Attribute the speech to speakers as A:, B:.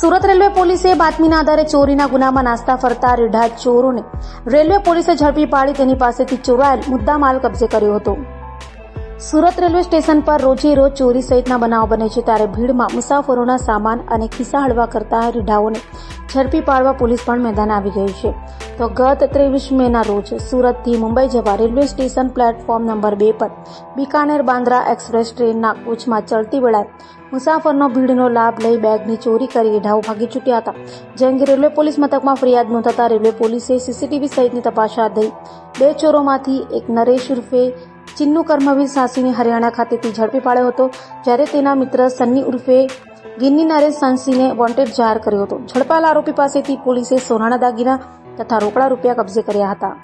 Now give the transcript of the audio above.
A: Surat railway પોલીસે બાતમીના આધારે ચોરીના ગુનામાં નાસ્તા ફરતા રીઢા ચોરોને રેલવે પોલીસે ઝડપી પાડી તેની પાસેથી ચોરાયેલ મુદ્દામાલ કબજે કર્યો હતો. સુરત રેલવે સ્ટેશન પર રોજે રોજ ચોરી સહિતના બનાવ બને છે, ત્યારે ભીડમાં મુસાફરોના સામાન અને ખિસ્સા હળવા કરતા રીઢાઓને ઝડપી પાડવા પોલીસ પણ મેદાન આવી ગઈ છે. તો ગત ત્રેવીસ મેના રોજ સુરતથી મુંબઈ જવા રેલવે સ્ટેશન પ્લેટફોર્મ નંબર બે પર બિકાનેર બાંદ્રા એક્સપ્રેસ ટ્રેનના કોચમાં ચડતી વેળાએ મુસાફરનો ભીડનો લાભ લઈ બેગની ચોરી કરી ઢાવ ભાગી છૂટ્યા હતા. જે અંગે રેલવે પોલીસ મથકમાં ફરિયાદ નોંધાતા રેલવે પોલીસે સીસીટીવી સહિતની તપાસ હાથ ધરી. બે ચોરોમાંથી એક નરેશ ઉર્ફે ચિન્નુ કર્મવીર સાસીને હરિયાણા ખાતેથી ઝડપી પાડ્યો હતો. જ્યારે તેના મિત્ર સન્ની ઉર્ફે ગિન્ની નરેશ સાંસીને વોન્ટેડ જાહેર કર્યો હતો. ઝડપાયેલા આરોપી પાસેથી પોલીસે સોનાના દાગીના તથા રોકડા રૂપિયા કબજે કર્યા હતા.